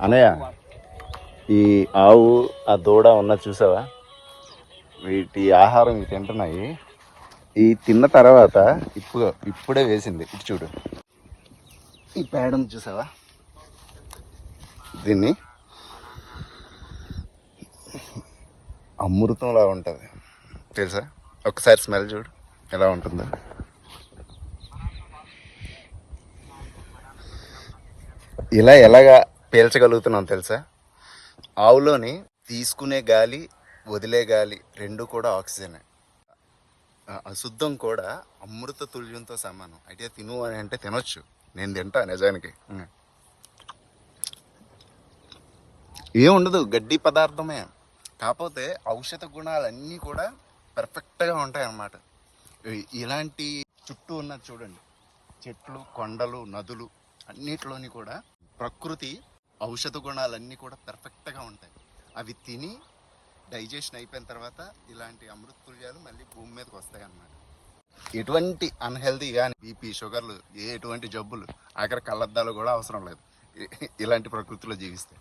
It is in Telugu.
అనయ్య ఈ ఆవు ఆ దూడ ఉన్న చూసావా? వీటి ఆహారం ఇవి తింటున్నాయి. ఈ తిన్న తర్వాత ఇప్పుడు ఇప్పుడే వేసింది. ఇటు చూడు. ఈ పేడను చూసావా? దీన్ని అమృతంలా ఉంటుంది. తెలుసా? ఒకసారి స్మెల్ చూడు. ఎలా ఉంటుందో. ఇలా ఎలాగా పీల్చగలుగుతున్నాం తెలుసా? ఆవులోని తీసుకునే గాలి వదిలే గాలి రెండు కూడా ఆక్సిజనే. అశుద్ధం కూడా అమృత తుల్యంతో సమానం. అయితే తిను అని అంటే తినొచ్చు. నేను తింటా నిజానికి. ఏముండదు గడ్డి పదార్థమే. కాకపోతే ఔషధ గుణాలన్నీ కూడా పర్ఫెక్ట్గా ఉంటాయి అన్నమాట ఇలాంటి చుట్టూ ఉన్నది చూడండి. చెట్లు కొండలు నదులు అన్నిటిలోని కూడా ప్రకృతి ఔషధ గుణాలన్నీ కూడా పెర్ఫెక్ట్గా ఉంటాయి. అవి తిని డైజెషన్ అయిపోయిన తర్వాత ఇలాంటి అమృతుల్యాలు మళ్ళీ భూమి మీదకి వస్తాయి అన్నమాట. ఎటువంటి అన్హెల్దీ కానీ బీపీ షుగర్లు ఏ ఎటువంటి జబ్బులు ఆఖరి కళ్ళద్దాలు కూడా అవసరం లేదు. ఇలాంటి ప్రకృతిలో జీవిస్తాయి